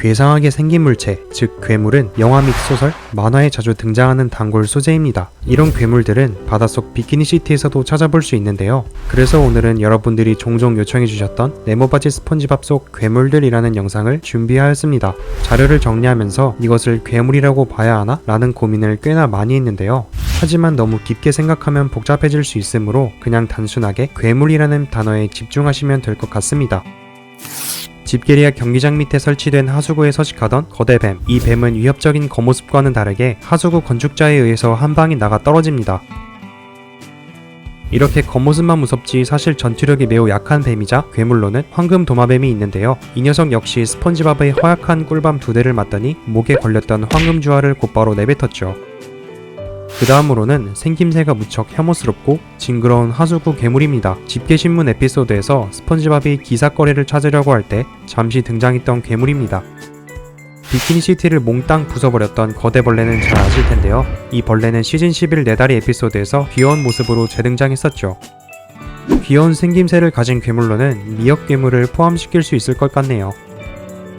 괴상하게 생긴 물체, 즉 괴물은 영화 및 소설, 만화에 자주 등장하는 단골 소재입니다. 이런 괴물들은 바닷속 비키니 시티에서도 찾아볼 수 있는데요. 그래서 오늘은 여러분들이 종종 요청해 주셨던 네모바지 스폰지밥 속 괴물들이라는 영상을 준비하였습니다. 자료를 정리하면서 이것을 괴물이라고 봐야 하나? 라는 고민을 꽤나 많이 했는데요. 하지만 너무 깊게 생각하면 복잡해질 수 있으므로 그냥 단순하게 괴물이라는 단어에 집중하시면 될 것 같습니다. 집게리아 경기장 밑에 설치된 하수구에 서식하던 거대 뱀. 이 뱀은 위협적인 겉모습과는 다르게 하수구 건축자에 의해서 한 방이 나가 떨어집니다. 이렇게 겉모습만 무섭지 사실 전투력이 매우 약한 뱀이자 괴물로는 황금 도마뱀이 있는데요. 이 녀석 역시 스펀지밥의 허약한 꿀밤 두 대를 맞더니 목에 걸렸던 황금 주화를 곧바로 내뱉었죠. 그 다음으로는 생김새가 무척 혐오스럽고 징그러운 하수구 괴물입니다. 집게신문 에피소드에서 스펀지밥이 기사거리를 찾으려고 할 때 잠시 등장했던 괴물입니다. 비키니 시티를 몽땅 부숴버렸던 거대 벌레는 잘 아실 텐데요. 이 벌레는 시즌 11 네다리 에피소드에서 귀여운 모습으로 재등장했었죠. 귀여운 생김새를 가진 괴물로는 미역 괴물을 포함시킬 수 있을 것 같네요.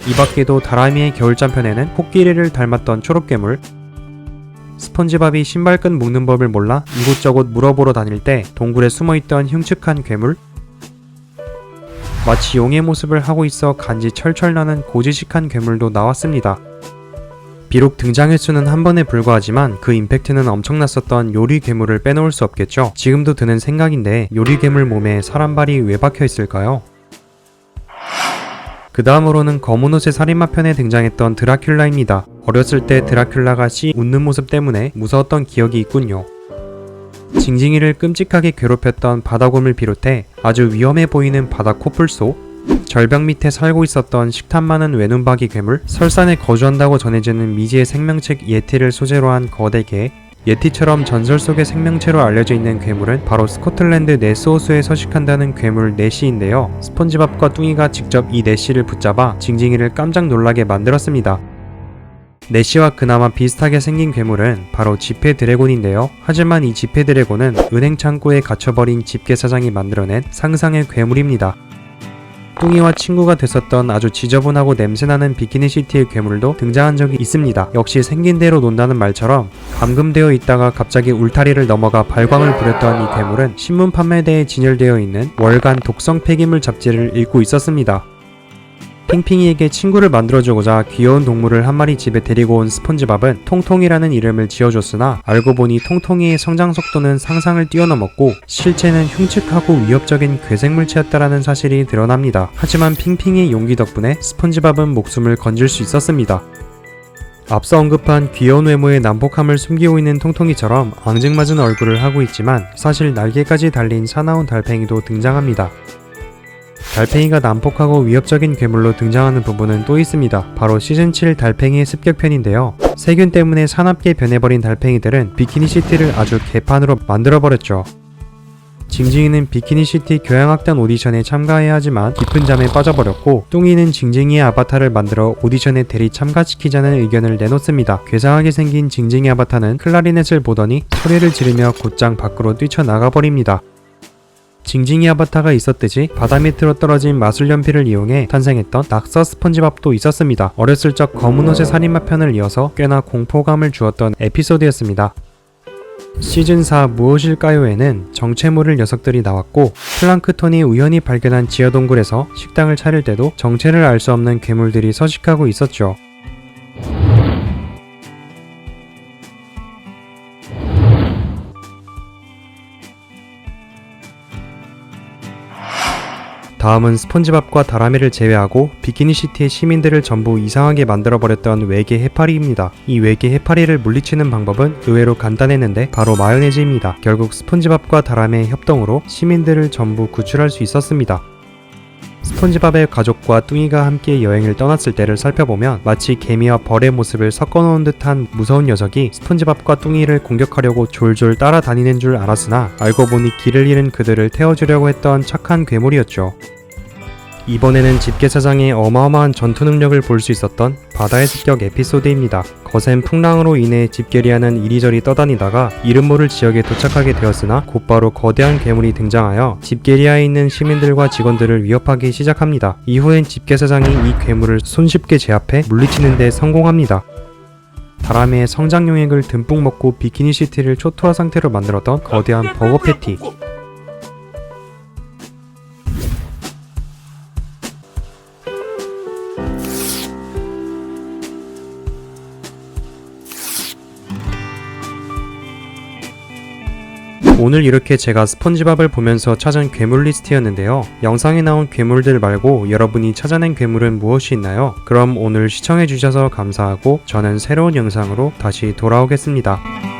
이 밖에도 다라미의 겨울잠 편에는 코끼리를 닮았던 초록괴물, 스펀지밥이 신발끈 묶는 법을 몰라 이곳저곳 물어보러 다닐 때 동굴에 숨어있던 흉측한 괴물 마치 용의 모습을 하고 있어 간지 철철 나는 고지식한 괴물도 나왔습니다. 비록 등장 횟수는 한 번에 불과하지만 그 임팩트는 엄청났었던 요리 괴물을 빼놓을 수 없겠죠. 지금도 드는 생각인데 요리 괴물 몸에 사람 발이 왜 박혀 있을까요? 그 다음으로는 검은 옷의 살인마 편에 등장했던 드라큘라입니다. 어렸을 때 드라큘라가 씨 웃는 모습 때문에 무서웠던 기억이 있군요. 징징이를 끔찍하게 괴롭혔던 바다곰을 비롯해 아주 위험해 보이는 바다 코뿔소, 절벽 밑에 살고 있었던 식탐 많은 외눈박이 괴물, 설산에 거주한다고 전해지는 미지의 생명책 예티를 소재로 한 거대 개, 예티처럼 전설 속의 생명체로 알려져 있는 괴물은 바로 스코틀랜드 네스호수에 서식한다는 괴물 네시인데요. 스펀지밥과 뚱이가 직접 이 네시를 붙잡아 징징이를 깜짝 놀라게 만들었습니다. 네시와 그나마 비슷하게 생긴 괴물은 바로 지페 드래곤인데요. 하지만 이 지페 드래곤은 은행 창고에 갇혀버린 집게 사장이 만들어낸 상상의 괴물입니다. 뚱이와 친구가 됐었던 아주 지저분하고 냄새나는 비키니 시티의 괴물도 등장한 적이 있습니다. 역시 생긴 대로 논다는 말처럼 감금되어 있다가 갑자기 울타리를 넘어가 발광을 부렸던 이 괴물은 신문 판매대에 진열되어 있는 월간 독성 폐기물 잡지를 읽고 있었습니다. 핑핑이에게 친구를 만들어주고자 귀여운 동물을 한 마리 집에 데리고 온 스펀지밥은 통통이라는 이름을 지어줬으나 알고 보니 통통이의 성장 속도는 상상을 뛰어넘었고 실체는 흉측하고 위협적인 괴생물체였다라는 사실이 드러납니다. 하지만 핑핑이의 용기 덕분에 스펀지밥은 목숨을 건질 수 있었습니다. 앞서 언급한 귀여운 외모의 난폭함을 숨기고 있는 통통이처럼 앙증맞은 얼굴을 하고 있지만 사실 날개까지 달린 사나운 달팽이도 등장합니다. 달팽이가 난폭하고 위협적인 괴물로 등장하는 부분은 또 있습니다. 바로 시즌7 달팽이의 습격편인데요. 세균 때문에 사납게 변해버린 달팽이들은 비키니 시티를 아주 개판으로 만들어버렸죠. 징징이는 비키니시티 교양악단 오디션에 참가해야 하지만 깊은 잠에 빠져버렸고 뚱이는 징징이의 아바타를 만들어 오디션에 대리 참가시키자는 의견을 내놓습니다. 괴상하게 생긴 징징이 아바타는 클라리넷을 보더니 소리를 지르며 곧장 밖으로 뛰쳐나가버립니다. 징징이 아바타가 있었듯이 바다 밑으로 떨어진 마술 연필을 이용해 탄생했던 낙서 스펀지밥도 있었습니다. 어렸을 적 검은 옷의 살인마 편을 이어서 꽤나 공포감을 주었던 에피소드였습니다. 시즌4 무엇일까요에는 정체 모를 녀석들이 나왔고 플랑크톤이 우연히 발견한 지하동굴에서 식당을 차릴 때도 정체를 알 수 없는 괴물들이 서식하고 있었죠. 다음은 스폰지밥과 다라미를 제외하고 비키니시티의 시민들을 전부 이상하게 만들어버렸던 외계 해파리입니다. 이 외계 해파리를 물리치는 방법은 의외로 간단했는데 바로 마요네즈입니다. 결국 스폰지밥과 다라미의 협동으로 시민들을 전부 구출할 수 있었습니다. 스폰지밥의 가족과 뚱이가 함께 여행을 떠났을 때를 살펴보면 마치 개미와 벌의 모습을 섞어놓은 듯한 무서운 녀석이 스폰지밥과 뚱이를 공격하려고 졸졸 따라다니는 줄 알았으나 알고 보니 길을 잃은 그들을 태워주려고 했던 착한 괴물이었죠. 이번에는 집게사장의 어마어마한 전투 능력을 볼 수 있었던 바다의 습격 에피소드입니다. 거센 풍랑으로 인해 집게리아는 이리저리 떠다니다가 이름 모를 지역에 도착하게 되었으나 곧바로 거대한 괴물이 등장하여 집게리아에 있는 시민들과 직원들을 위협하기 시작합니다. 이후엔 집게사장이 이 괴물을 손쉽게 제압해 물리치는 데 성공합니다. 다람이의 성장 용액을 듬뿍 먹고 비키니 시티를 초토화 상태로 만들었던 거대한 버거 패티. 오늘 이렇게 제가 스폰지밥을 보면서 찾은 괴물 리스트였는데요. 영상에 나온 괴물들 말고 여러분이 찾아낸 괴물은 무엇이 있나요? 그럼 오늘 시청해주셔서 감사하고 저는 새로운 영상으로 다시 돌아오겠습니다.